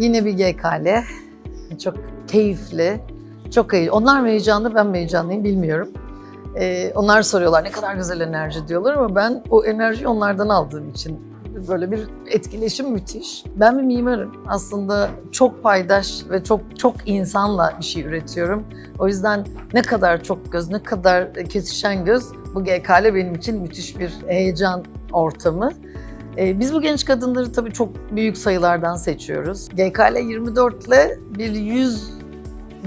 Yine bir GKL. Çok keyifli. Çok iyi. Onlar mı heyecanlı, ben mi heyecanlıyım bilmiyorum. Ee, onlar soruyorlar ne kadar güzel enerji diyorlar ama ben o enerjiyi onlardan aldığım için böyle bir etkileşim müthiş. Ben bir mimarım. Aslında çok paydaş ve çok çok insanla bir şey üretiyorum. O yüzden ne kadar çok göz, ne kadar kesişen göz bu GKL benim için müthiş bir heyecan ortamı. Ee, Biz bu genç kadınları tabii çok büyük sayılardan seçiyoruz. GKL 24 ile bir 100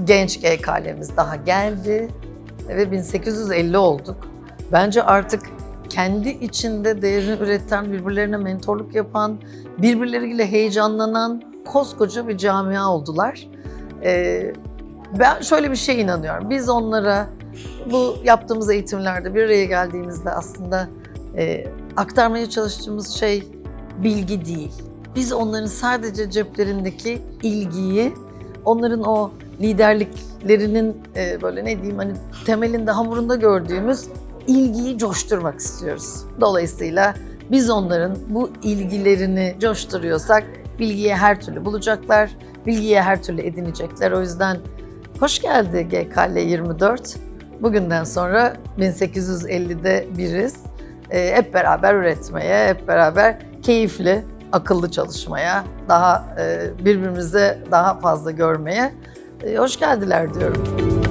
genç GKL'miz daha geldi ve 1850 olduk. Bence artık kendi içinde değerini üreten, birbirlerine mentorluk yapan, birbirleriyle heyecanlanan koskoca bir camia oldular. Ee, ben şöyle bir şey inanıyorum. Biz onlara bu yaptığımız eğitimlerde bir araya geldiğimizde aslında e, aktarmaya çalıştığımız şey bilgi değil. Biz onların sadece ceplerindeki ilgiyi, onların o liderliklerinin e, böyle ne diyeyim hani temelinde hamurunda gördüğümüz ilgiyi coşturmak istiyoruz. Dolayısıyla biz onların bu ilgilerini coşturuyorsak bilgiye her türlü bulacaklar, bilgiye her türlü edinecekler. O yüzden hoş geldi GKL 24. Bugünden sonra 1850'de biriz. Ee, hep beraber üretmeye, hep beraber keyifli, akıllı çalışmaya, daha e, birbirimize daha fazla görmeye e, hoş geldiler diyorum.